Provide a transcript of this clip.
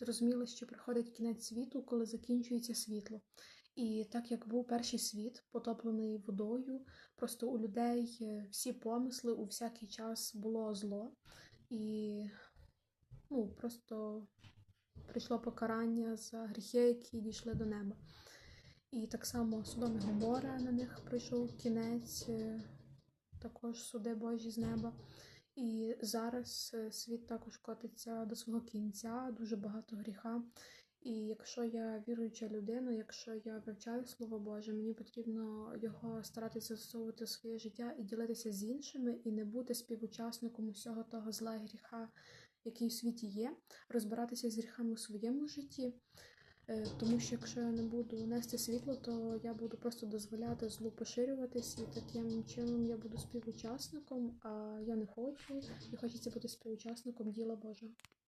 зрозуміла, що приходить кінець світу, коли закінчується світло. І так як був перший світ, потоплений водою, просто у людей е, всі помисли у всякий час було зло, і ну, просто прийшло покарання за гріхи, які дійшли до неба. І так само Содом і Гомора на них прийшов кінець, е, також суди Божі з неба. І зараз е, світ також котиться до свого кінця, дуже багато гріха. І якщо я віруюча людина, якщо я вивчаю Слово Боже, мені потрібно його старатися застосовувати в своє життя і ділитися з іншими, і не бути співучасником усього того зла гріха, який в світі є, розбиратися з гріхами у своєму житті. Е, Тому що якщо я не буду нести світло, то я буду просто дозволяти злу поширюватись, і таким чином я буду співучасником, а я не хочу, і хочеться бути співучасником діла Божого.